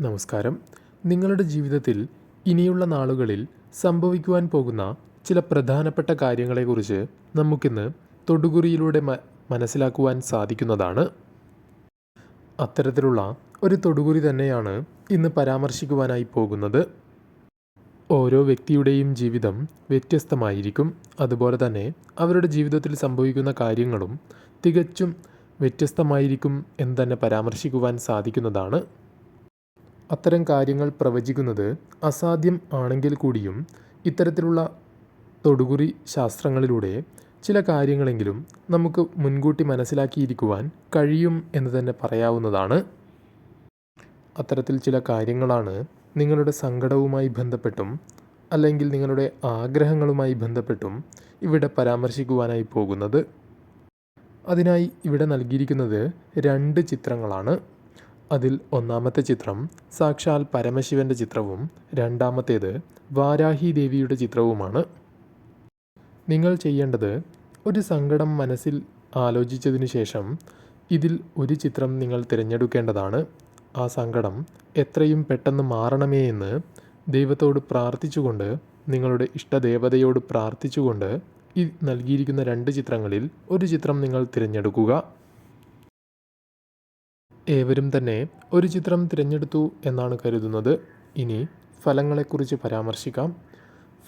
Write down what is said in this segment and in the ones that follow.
നമസ്കാരം. നിങ്ങളുടെ ജീവിതത്തിൽ ഇനിയുള്ള നാളുകളിൽ സംഭവിക്കുവാൻ പോകുന്ന ചില പ്രധാനപ്പെട്ട കാര്യങ്ങളെക്കുറിച്ച് നമുക്കിന്ന് തൊടുകുറിയിലൂടെ മനസ്സിലാക്കുവാൻ സാധിക്കുന്നതാണ്. അത്തരത്തിലുള്ള ഒരു തൊടുകുറി തന്നെയാണ് ഇന്ന് പരാമർശിക്കുവാനായി പോകുന്നത്. ഓരോ വ്യക്തിയുടെയും ജീവിതം വ്യത്യസ്തമായിരിക്കും. അതുപോലെ തന്നെ അവരുടെ ജീവിതത്തിൽ സംഭവിക്കുന്ന കാര്യങ്ങളും തികച്ചും വ്യത്യസ്തമായിരിക്കും എന്ന് തന്നെ പരാമർശിക്കുവാൻ സാധിക്കുന്നതാണ്. അത്തരം കാര്യങ്ങൾ പ്രവചിക്കുന്നത് അസാധ്യം ആണെങ്കിൽ കൂടിയും ഇത്തരത്തിലുള്ള തൊടുകുറി ശാസ്ത്രങ്ങളിലൂടെ ചില കാര്യങ്ങളെങ്കിലും നമുക്ക് മുൻകൂട്ടി മനസ്സിലാക്കിയിരിക്കുവാൻ കഴിയും എന്ന് തന്നെ പറയാവുന്നതാണ്. അത്തരത്തിൽ ചില കാര്യങ്ങളാണ് നിങ്ങളുടെ സങ്കടവുമായി ബന്ധപ്പെട്ടും അല്ലെങ്കിൽ നിങ്ങളുടെ ആഗ്രഹങ്ങളുമായി ബന്ധപ്പെട്ടും ഇവിടെ പരാമർശിക്കുവാനായി പോകുന്നത്. അതിനായി ഇവിടെ നൽകിയിരിക്കുന്നത് രണ്ട് ചിത്രങ്ങളാണ്. അതിൽ ഒന്നാമത്തെ ചിത്രം സാക്ഷാൽ പരമശിവന്റെ ചിത്രവും രണ്ടാമത്തേത് വാരാഹി ദേവിയുടെ ചിത്രവുമാണ്. നിങ്ങൾ ചെയ്യേണ്ടത് ഒരു സങ്കടം മനസ്സിൽ ആലോചിച്ചതിനു ശേഷം ഇതിൽ ഒരു ചിത്രം നിങ്ങൾ തിരഞ്ഞെടുക്കേണ്ടതാണ്. ആ സങ്കടം എത്രയും പെട്ടെന്ന് മാറണമേ എന്ന് ദൈവത്തോട് പ്രാർത്ഥിച്ചുകൊണ്ട് നിങ്ങളുടെ ഇഷ്ടദേവതയോട് പ്രാർത്ഥിച്ചുകൊണ്ട് ഈ നൽകിയിരിക്കുന്ന രണ്ട് ചിത്രങ്ങളിൽ ഒരു ചിത്രം നിങ്ങൾ തിരഞ്ഞെടുക്കുക. ഏവരും തന്നെ ഒരു ചിത്രം തിരഞ്ഞെടുത്തു എന്നാണ് കരുതുന്നത്. ഇനി ഫലങ്ങളെക്കുറിച്ച് പരാമർശിക്കാം.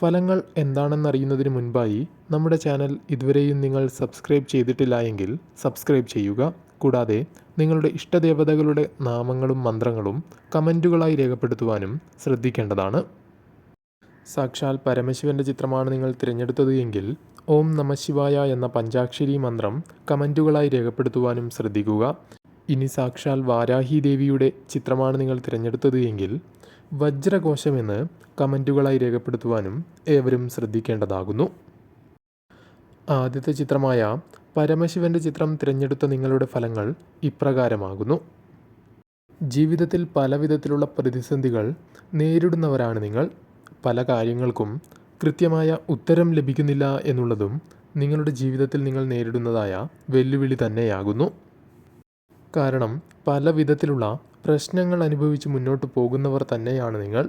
ഫലങ്ങൾ എന്താണെന്നറിയുന്നതിന് മുൻപായി നമ്മുടെ ചാനൽ ഇതുവരെയും നിങ്ങൾ സബ്സ്ക്രൈബ് ചെയ്തിട്ടില്ല എങ്കിൽ സബ്സ്ക്രൈബ് ചെയ്യുക. കൂടാതെ നിങ്ങളുടെ ഇഷ്ടദേവതകളുടെ നാമങ്ങളും മന്ത്രങ്ങളും കമന്റുകളായി രേഖപ്പെടുത്തുവാനും ശ്രദ്ധിക്കേണ്ടതാണ്. സാക്ഷാൽ പരമശിവന്റെ ചിത്രമാണ് നിങ്ങൾ തിരഞ്ഞെടുത്തത് എങ്കിൽ ഓം നമശിവായ എന്ന പഞ്ചാക്ഷരി മന്ത്രം കമന്റുകളായി രേഖപ്പെടുത്തുവാനും ശ്രദ്ധിക്കുക. ഇനി സാക്ഷാൽ വാരാഹി ദേവിയുടെ ചിത്രമാണ് നിങ്ങൾ തിരഞ്ഞെടുത്തത് എങ്കിൽ വജ്രകോശമെന്ന് കമന്റുകളായി രേഖപ്പെടുത്തുവാനും ഏവരും ശ്രദ്ധിക്കേണ്ടതാകുന്നു. ആദ്യത്തെ ചിത്രമായ പരമശിവന്റെ ചിത്രം തിരഞ്ഞെടുത്ത നിങ്ങളുടെ ഫലങ്ങൾ ഇപ്രകാരമാകുന്നു. ജീവിതത്തിൽ പലവിധത്തിലുള്ള പ്രതിസന്ധികൾ നേരിടുന്നവരാണ് നിങ്ങൾ. പല കാര്യങ്ങൾക്കും കൃത്യമായ ഉത്തരം ലഭിക്കുന്നില്ല എന്നുള്ളതും നിങ്ങളുടെ ജീവിതത്തിൽ നിങ്ങൾ നേരിടുന്നതായ വെല്ലുവിളി തന്നെയാകുന്നു. കാരണം പല വിധത്തിലുള്ള പ്രശ്നങ്ങൾ അനുഭവിച്ച് മുന്നോട്ട് പോകുന്നവർ തന്നെയാണ് നിങ്ങൾ.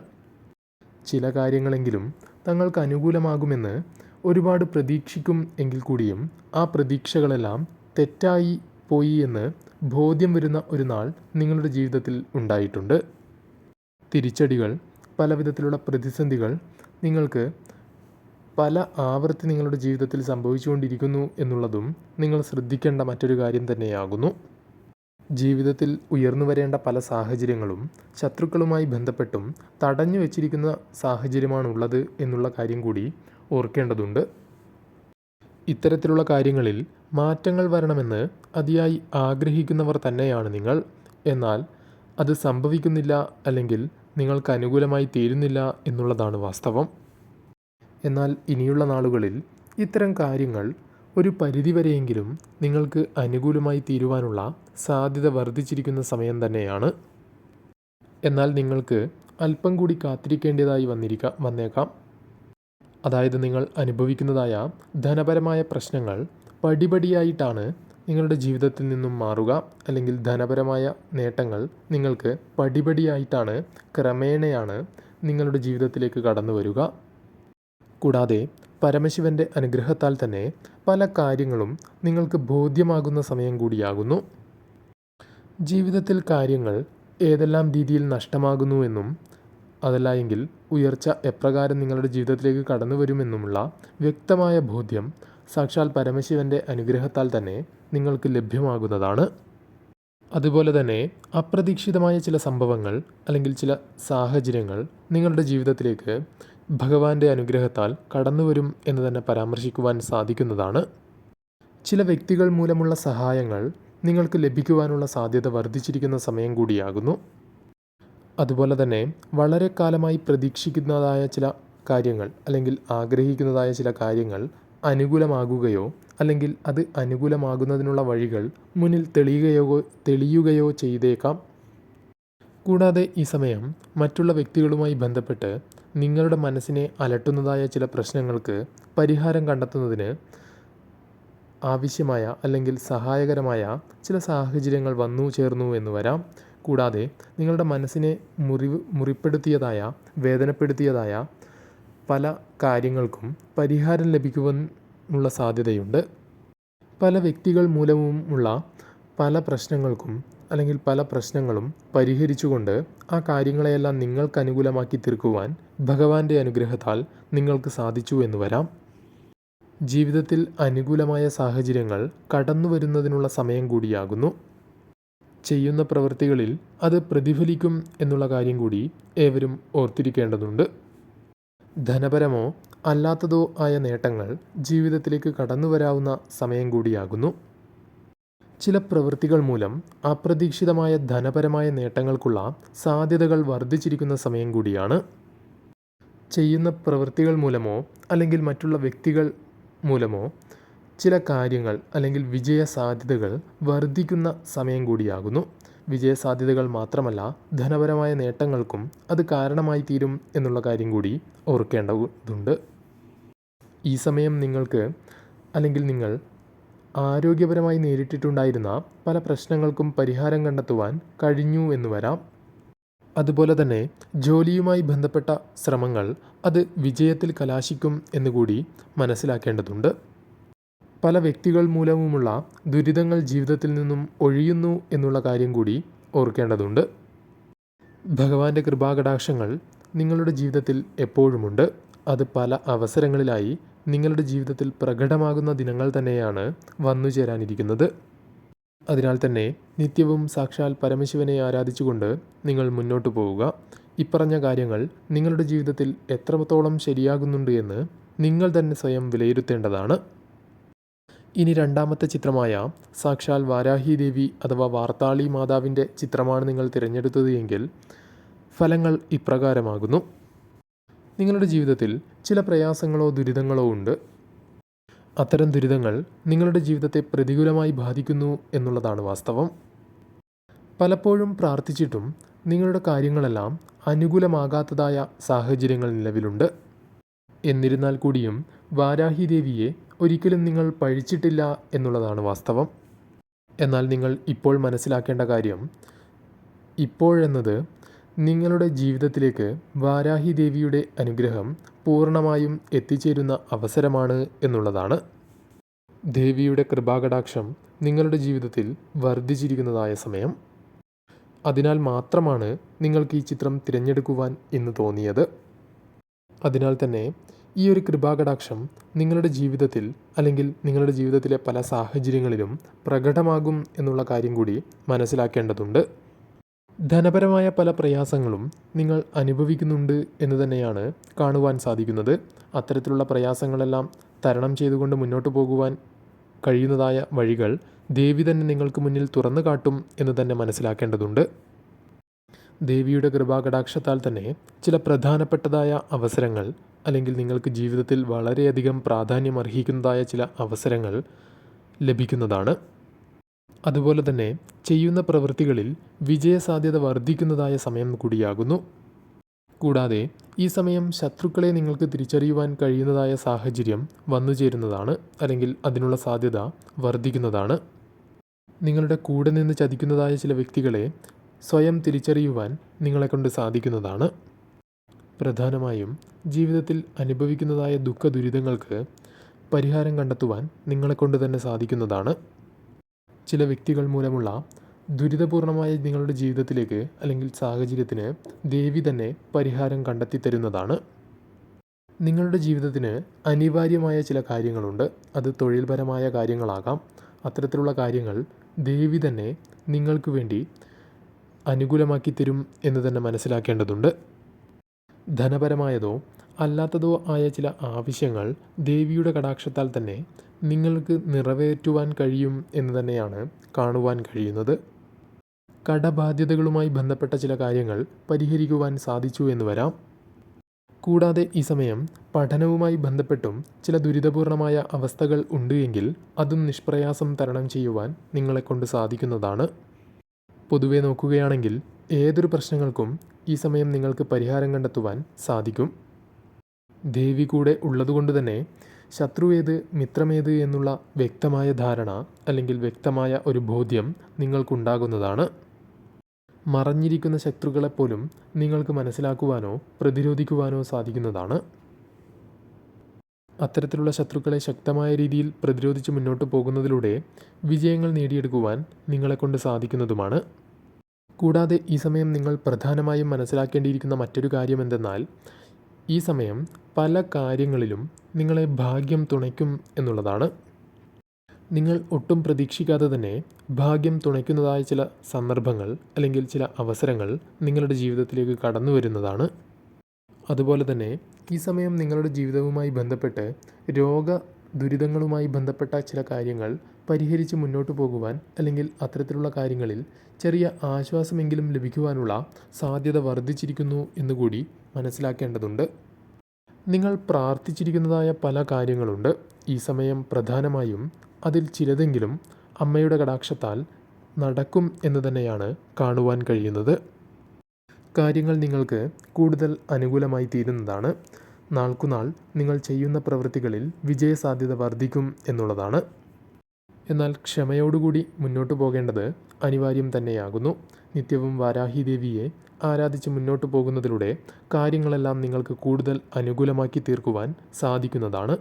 ചില കാര്യങ്ങളെങ്കിലും തങ്ങൾക്ക് അനുകൂലമാകുമെന്ന് ഒരുപാട് പ്രതീക്ഷിക്കും എങ്കിൽ കൂടിയും ആ പ്രതീക്ഷകളെല്ലാം തെറ്റായി പോയി എന്ന് ബോധ്യം വരുന്ന ഒരു നാൾ നിങ്ങളുടെ ജീവിതത്തിൽ ഉണ്ടായിട്ടുണ്ട്. തിരിച്ചടികൾ പല വിധത്തിലുള്ള പ്രതിസന്ധികൾ നിങ്ങൾക്ക് പല ആവർത്തി നിങ്ങളുടെ ജീവിതത്തിൽ സംഭവിച്ചുകൊണ്ടിരിക്കുന്നു എന്നുള്ളതും നിങ്ങൾ ശ്രദ്ധിക്കേണ്ട മറ്റൊരു കാര്യം തന്നെയാകുന്നു. ജീവിതത്തിൽ ഉയർന്നു വരേണ്ട പല സാഹചര്യങ്ങളും ശത്രുക്കളുമായി ബന്ധപ്പെട്ടും തടഞ്ഞു വച്ചിരിക്കുന്ന സാഹചര്യമാണുള്ളത് എന്നുള്ള കാര്യം കൂടി ഓർക്കേണ്ടതുണ്ട്. ഇത്തരത്തിലുള്ള കാര്യങ്ങളിൽ മാറ്റങ്ങൾ വരണമെന്ന് അതിയായി ആഗ്രഹിക്കുന്നവർ തന്നെയാണ് നിങ്ങൾ. എന്നാൽ അത് സംഭവിക്കുന്നില്ല അല്ലെങ്കിൽ നിങ്ങൾക്ക് അനുകൂലമായി തീരുന്നില്ല എന്നുള്ളതാണ് വാസ്തവം. എന്നാൽ ഇനിയുള്ള നാളുകളിൽ ഇത്തരം കാര്യങ്ങൾ ഒരു പരിധിവരെയെങ്കിലും നിങ്ങൾക്ക് അനുകൂലമായി തീരുവാനുള്ള സാധ്യത വർദ്ധിച്ചിരിക്കുന്ന സമയം തന്നെയാണ്. എന്നാൽ നിങ്ങൾക്ക് അല്പം കൂടി കാത്തിരിക്കേണ്ടതായി വന്നിരിക്ക വന്നേക്കാം. അതായത് നിങ്ങൾ അനുഭവിക്കുന്നതായ ധനപരമായ പ്രശ്നങ്ങൾ പടിപടിയായിട്ടാണ് നിങ്ങളുടെ ജീവിതത്തിൽ നിന്നും മാറുക അല്ലെങ്കിൽ ധനപരമായ നേട്ടങ്ങൾ നിങ്ങൾക്ക് പടിപടിയായിട്ടാണ് ക്രമേണയാണ് നിങ്ങളുടെ ജീവിതത്തിലേക്ക് കടന്നു വരിക കൂടാതെ പരമശിവന്റെ അനുഗ്രഹത്താൽ തന്നെ പല കാര്യങ്ങളും നിങ്ങൾക്ക് ബോധ്യമാകുന്ന സമയം കൂടിയാകുന്നു. ജീവിതത്തിൽ കാര്യങ്ങൾ ഏതെല്ലാം രീതിയിൽ നഷ്ടമാകുന്നുവെന്നും അതല്ല എങ്കിൽ ഉയർച്ച എപ്രകാരം നിങ്ങളുടെ ജീവിതത്തിലേക്ക് കടന്നു വരുമെന്നുമുള്ള വ്യക്തമായ ബോധ്യം സാക്ഷാൽ പരമശിവന്റെ അനുഗ്രഹത്താൽ തന്നെ നിങ്ങൾക്ക് ലഭ്യമാകുന്നതാണ്. അതുപോലെ തന്നെ അപ്രതീക്ഷിതമായ ചില സംഭവങ്ങൾ അല്ലെങ്കിൽ ചില സാഹചര്യങ്ങൾ നിങ്ങളുടെ ജീവിതത്തിലേക്ക് ഭഗവാന്റെ അനുഗ്രഹത്താൽ കടന്നുവരും എന്ന് തന്നെ പരാമർശിക്കുവാൻ സാധിക്കുന്നതാണ്. ചില വ്യക്തികൾ മൂലമുള്ള സഹായങ്ങൾ നിങ്ങൾക്ക് ലഭിക്കുവാനുള്ള സാധ്യത വർദ്ധിച്ചിരിക്കുന്ന സമയം കൂടിയാകുന്നു. അതുപോലെ തന്നെ വളരെ കാലമായി പ്രതീക്ഷിക്കുന്നതായ ചില കാര്യങ്ങൾ അല്ലെങ്കിൽ ആഗ്രഹിക്കുന്നതായ ചില കാര്യങ്ങൾ അനുകൂലമാകുകയോ അല്ലെങ്കിൽ അത് അനുകൂലമാകുന്നതിനുള്ള വഴികൾ മുന്നിൽ തെളിയുകയോ തെളിയുകയോ ചെയ്തേക്കാം. കൂടാതെ ഈ സമയം മറ്റുള്ള വ്യക്തികളുമായി ബന്ധപ്പെട്ട് നിങ്ങളുടെ മനസ്സിനെ അലട്ടുന്നതായ ചില പ്രശ്നങ്ങൾക്ക് പരിഹാരം കണ്ടെത്തുന്നതിന് ആവശ്യമായ അല്ലെങ്കിൽ സഹായകരമായ ചില സാഹചര്യങ്ങൾ വന്നു ചേർന്നു എന്ന് വരാം. കൂടാതെ നിങ്ങളുടെ മനസ്സിനെ മുറി മുറിപ്പെടുത്തിയതായ വേദനപ്പെടുത്തിയതായ പല കാര്യങ്ങൾക്കും പരിഹാരം ലഭിക്കുവാനുള്ള സാധ്യതയുണ്ട്. പല വ്യക്തികൾ മൂലവുമുള്ള പല പ്രശ്നങ്ങൾക്കും അല്ലെങ്കിൽ പല പ്രശ്നങ്ങളും പരിഹരിച്ചുകൊണ്ട് ആ കാര്യങ്ങളെയെല്ലാം നിങ്ങൾക്ക് അനുകൂലമാക്കി തീർക്കുവാൻ ഭഗവാന്റെ അനുഗ്രഹത്താൽ നിങ്ങൾക്ക് സാധിച്ചു എന്ന് വരാം. ജീവിതത്തിൽ അനുകൂലമായ സാഹചര്യങ്ങൾ കടന്നു വരുന്നതിനുള്ള സമയം കൂടിയാകുന്നു. ചെയ്യുന്ന പ്രവൃത്തികളിൽ അത് പ്രതിഫലിക്കും എന്നുള്ള കാര്യം കൂടി ഏവരും ഓർത്തിരിക്കേണ്ടതുണ്ട്. ധനപരമോ അല്ലാത്തതോ ആയ നേട്ടങ്ങൾ ജീവിതത്തിലേക്ക് കടന്നു വരാവുന്ന സമയം കൂടിയാകുന്നു. ചില പ്രവൃത്തികൾ മൂലം അപ്രതീക്ഷിതമായ ധനപരമായ നേട്ടങ്ങൾക്കുള്ള സാധ്യതകൾ വർദ്ധിച്ചിരിക്കുന്ന സമയം കൂടിയാണ്. ചെയ്യുന്ന പ്രവൃത്തികൾ മൂലമോ അല്ലെങ്കിൽ മറ്റുള്ള വ്യക്തികൾ മൂലമോ ചില കാര്യങ്ങൾ അല്ലെങ്കിൽ വിജയ സാധ്യതകൾ വർദ്ധിക്കുന്ന സമയം കൂടിയാകുന്നു. വിജയ സാധ്യതകൾ മാത്രമല്ല ധനപരമായ നേട്ടങ്ങൾക്കും അത് കാരണമായി തീരും എന്നുള്ള കാര്യം കൂടി ഓർക്കേണ്ടതുണ്ട്. ഈ സമയം നിങ്ങൾക്ക് അല്ലെങ്കിൽ നിങ്ങൾ ആരോഗ്യപരമായി നേരിട്ടിട്ടുണ്ടായിരുന്ന പല പ്രശ്നങ്ങൾക്കും പരിഹാരം കണ്ടെത്തുവാൻ കഴിഞ്ഞു എന്ന് വരാം. അതുപോലെ തന്നെ ജോലിയുമായി ബന്ധപ്പെട്ട ശ്രമങ്ങൾ അത് വിജയത്തിൽ കലാശിക്കും എന്നുകൂടി മനസ്സിലാക്കേണ്ടതുണ്ട്. പല വ്യക്തികൾ മൂലവുമുള്ള ദുരിതങ്ങൾ ജീവിതത്തിൽ നിന്നും ഒഴിയുന്നു എന്നുള്ള കാര്യം കൂടി ഓർക്കേണ്ടതുണ്ട്. ഭഗവാന്റെ കൃപാകടാക്ഷങ്ങൾ നിങ്ങളുടെ ജീവിതത്തിൽ എപ്പോഴുമുണ്ട്. അത് പല അവസരങ്ങളിലായി നിങ്ങളുടെ ജീവിതത്തിൽ പ്രകടമാകുന്ന ദിനങ്ങൾ തന്നെയാണ് വന്നു ചേരാനിരിക്കുന്നത്. അതിനാൽ തന്നെ നിത്യവും സാക്ഷാൽ പരമശിവനെ ആരാധിച്ചുകൊണ്ട് നിങ്ങൾ മുന്നോട്ട് പോവുക. ഇപ്പറഞ്ഞ കാര്യങ്ങൾ നിങ്ങളുടെ ജീവിതത്തിൽ എത്രത്തോളം ശരിയാകുന്നുണ്ട് എന്ന് നിങ്ങൾ തന്നെ സ്വയം വിലയിരുത്തേണ്ടതാണ്. ഇനി രണ്ടാമത്തെ ചിത്രമായ സാക്ഷാൽ വാരാഹി ദേവി അഥവാ വാർത്താളി മാതാവിന്റെ ചിത്രമാണ് നിങ്ങൾ തിരഞ്ഞെടുത്തത് എങ്കിൽ ഫലങ്ങൾ ഇപ്രകാരമാകുന്നു. നിങ്ങളുടെ ജീവിതത്തിൽ ചില പ്രയാസങ്ങളോ ദുരിതങ്ങളോ ഉണ്ട്. അത്തരം ദുരിതങ്ങൾ നിങ്ങളുടെ ജീവിതത്തെ പ്രതികൂലമായി ബാധിക്കുന്നു എന്നുള്ളതാണ് വാസ്തവം. പലപ്പോഴും പ്രാർത്ഥിച്ചിട്ടും നിങ്ങളുടെ കാര്യങ്ങളെല്ലാം അനുകൂലമാകാത്തതായ സാഹചര്യങ്ങൾ നിലവിലുണ്ട്. എന്നിരുന്നാൽ കൂടിയും വാരാഹി ദേവിയെ ഒരിക്കലും നിങ്ങൾ പഴിച്ചിട്ടില്ല എന്നുള്ളതാണ് വാസ്തവം. എന്നാൽ നിങ്ങൾ ഇപ്പോൾ മനസ്സിലാക്കേണ്ട കാര്യം ഇപ്പോഴെന്നത് നിങ്ങളുടെ ജീവിതത്തിലേക്ക് വാരാഹി ദേവിയുടെ അനുഗ്രഹം പൂർണമായും എത്തിച്ചേരുന്ന അവസരമാണ് എന്നുള്ളതാണ്. ദേവിയുടെ കൃപാകടാക്ഷം നിങ്ങളുടെ ജീവിതത്തിൽ വർദ്ധിച്ചിരിക്കുന്നതായ സമയം. അതിനാൽ മാത്രമാണ് നിങ്ങൾക്ക് ഈ ചിത്രം തിരഞ്ഞെടുക്കുവാൻ ഇന്ന് തോന്നിയത്. അതിനാൽ തന്നെ ഈ ഒരു കൃപാകടാക്ഷം നിങ്ങളുടെ ജീവിതത്തിൽ അല്ലെങ്കിൽ നിങ്ങളുടെ ജീവിതത്തിലെ പല സാഹചര്യങ്ങളിലും പ്രകടമാകും എന്നുള്ള കാര്യം കൂടി മനസ്സിലാക്കേണ്ടതുണ്ട്. ധനപരമായ പല പ്രയാസങ്ങളും നിങ്ങൾ അനുഭവിക്കുന്നുണ്ട് എന്ന് തന്നെയാണ് കാണുവാൻ സാധിക്കുന്നത്. അത്തരത്തിലുള്ള പ്രയാസങ്ങളെല്ലാം തരണം ചെയ്തുകൊണ്ട് മുന്നോട്ട് പോകുവാൻ കഴിയുന്നതായ വഴികൾ ദേവി തന്നെ നിങ്ങൾക്ക് മുന്നിൽ തുറന്നു കാട്ടും എന്ന് തന്നെ മനസ്സിലാക്കേണ്ടതുണ്ട്. ദേവിയുടെ കൃപാകടാക്ഷത്താൽ തന്നെ ചില പ്രധാനപ്പെട്ടതായ അവസരങ്ങൾ അല്ലെങ്കിൽ നിങ്ങൾക്ക് ജീവിതത്തിൽ വളരെയധികം പ്രാധാന്യം അർഹിക്കുന്നതായ ചില അവസരങ്ങൾ ലഭിക്കുന്നതാണ്. അതുപോലെ തന്നെ ചെയ്യുന്ന പ്രവൃത്തികളിൽ വിജയസാധ്യത വർദ്ധിക്കുന്നതായ സമയം കൂടിയാകുന്നു. കൂടാതെ ഈ സമയം ശത്രുക്കളെ നിങ്ങൾക്ക് തിരിച്ചറിയുവാൻ കഴിയുന്നതായ സാഹചര്യം വന്നുചേരുന്നതാണ് അല്ലെങ്കിൽ അതിനുള്ള സാധ്യത വർദ്ധിക്കുന്നതാണ്. നിങ്ങളുടെ കൂടെ നിന്ന് ചതിക്കുന്നതായ ചില വ്യക്തികളെ സ്വയം തിരിച്ചറിയുവാൻ നിങ്ങളെക്കൊണ്ട് സാധിക്കുന്നതാണ്. പ്രധാനമായും ജീവിതത്തിൽ അനുഭവിക്കുന്നതായ ദുഃഖ ദുരിതങ്ങൾക്ക് പരിഹാരം കണ്ടെത്തുവാൻ നിങ്ങളെക്കൊണ്ട് തന്നെ സാധിക്കുന്നതാണ്. ചില വ്യക്തികൾ മൂലമുള്ള ദുരിതപൂർണമായ നിങ്ങളുടെ ജീവിതത്തിലേക്ക് അല്ലെങ്കിൽ സാഹചര്യത്തിന് ദേവി തന്നെ പരിഹാരം കണ്ടെത്തി തരുന്നതാണ്. നിങ്ങളുടെ ജീവിതത്തിന് അനിവാര്യമായ ചില കാര്യങ്ങളുണ്ട്. അത് തൊഴിൽപരമായ കാര്യങ്ങളാകാം. അത്തരത്തിലുള്ള കാര്യങ്ങൾ ദേവി തന്നെ നിങ്ങൾക്ക് വേണ്ടി അനുകൂലമാക്കി തരും എന്ന് തന്നെ മനസ്സിലാക്കേണ്ടതുണ്ട്. ധനപരമായതോ അല്ലാത്തതോ ആയ ചില ആവശ്യങ്ങൾ ദേവിയുടെ കടാക്ഷത്താൽ തന്നെ നിങ്ങൾക്ക് നിറവേറ്റുവാൻ കഴിയും എന്ന് തന്നെയാണ് കാണുവാൻ കഴിയുന്നത്. കടബാധ്യതകളുമായി ബന്ധപ്പെട്ട ചില കാര്യങ്ങൾ പരിഹരിക്കുവാൻ സാധിച്ചു എന്ന് വരാം. കൂടാതെ ഈ സമയം പഠനവുമായി ബന്ധപ്പെട്ടും ചില ദുരിതപൂർണമായ അവസ്ഥകൾ ഉണ്ട് എങ്കിൽ അതും നിഷ്പ്രയാസം തരണം ചെയ്യുവാൻ നിങ്ങളെക്കൊണ്ട് സാധിക്കുന്നതാണ്. പൊതുവെ നോക്കുകയാണെങ്കിൽ ഏതൊരു പ്രശ്നങ്ങൾക്കും ഈ സമയം നിങ്ങൾക്ക് പരിഹാരം കണ്ടെത്തുവാൻ സാധിക്കും. ദേവി കൂടെ ഉള്ളതുകൊണ്ട് തന്നെ ശത്രുവേത് മിത്രമേത് എന്നുള്ള വ്യക്തമായ ധാരണ അല്ലെങ്കിൽ വ്യക്തമായ ഒരു ബോധ്യം നിങ്ങൾക്കുണ്ടാകുന്നതാണ്. മറഞ്ഞിരിക്കുന്ന ശത്രുക്കളെപ്പോലും നിങ്ങൾക്ക് മനസ്സിലാക്കുവാനോ പ്രതിരോധിക്കുവാനോ സാധിക്കുന്നതാണ്. അത്തരത്തിലുള്ള ശത്രുക്കളെ ശക്തമായ രീതിയിൽ പ്രതിരോധിച്ച് മുന്നോട്ട് പോകുന്നതിലൂടെ വിജയങ്ങൾ നേടിയെടുക്കുവാൻ നിങ്ങളെക്കൊണ്ട് സാധിക്കുന്നതുമാണ്. കൂടാതെ ഈ സമയം നിങ്ങൾ പ്രധാനമായും മനസ്സിലാക്കേണ്ടിയിരിക്കുന്ന മറ്റൊരു കാര്യം എന്തെന്നാൽ ഈ സമയം പല കാര്യങ്ങളിലും നിങ്ങളെ ഭാഗ്യം തുണയ്ക്കും എന്നുള്ളതാണ്. നിങ്ങൾ ഒട്ടും പ്രതീക്ഷിക്കാതെ തന്നെ ഭാഗ്യം തുണയ്ക്കുന്നതായ ചില സന്ദർഭങ്ങൾ അല്ലെങ്കിൽ ചില അവസരങ്ങൾ നിങ്ങളുടെ ജീവിതത്തിലേക്ക് കടന്നു വരുന്നതാണ്. അതുപോലെ തന്നെ ഈ സമയം നിങ്ങളുടെ ജീവിതവുമായി ബന്ധപ്പെട്ട് രോഗ ദുരിതങ്ങളുമായി ബന്ധപ്പെട്ട ചില കാര്യങ്ങൾ പരിഹരിച്ച് മുന്നോട്ട് പോകുവാൻ അല്ലെങ്കിൽ അത്തരത്തിലുള്ള കാര്യങ്ങളിൽ ചെറിയ ആശ്വാസമെങ്കിലും ലഭിക്കുവാനുള്ള സാധ്യത വർദ്ധിച്ചിരിക്കുന്നു എന്നുകൂടി മനസ്സിലാക്കേണ്ടതുണ്ട്. നിങ്ങൾ പ്രാർത്ഥിച്ചിരിക്കുന്നതായ പല കാര്യങ്ങളുണ്ട്. ഈ സമയം പ്രധാനമായും അതിൽ ചിലതെങ്കിലും അമ്മയുടെ കടാക്ഷത്താൽ നടക്കും എന്ന് തന്നെയാണ് കാണുവാൻ കഴിയുന്നത്. കാര്യങ്ങൾ നിങ്ങൾക്ക് കൂടുതൽ അനുകൂലമായി തീരുന്നതാണ്. നാൾക്കുനാൾ നിങ്ങൾ ചെയ്യുന്ന പ്രവൃത്തികളിൽ വിജയസാധ്യത വർദ്ധിക്കും എന്നുള്ളതാണ്. എന്നാൽ ക്ഷമയോടുകൂടി മുന്നോട്ട് പോകേണ്ടത് അനിവാര്യം തന്നെയാകുന്നു. നിത്യവും വാരാഹി ദേവിയെ ആരാധിച്ച് മുന്നോട്ട് പോകുന്നതിലൂടെ കാര്യങ്ങളെല്ലാം നിങ്ങൾക്ക് കൂടുതൽ അനുകൂലമാക്കി തീർക്കുവാൻ സാധിക്കുന്നതാണ്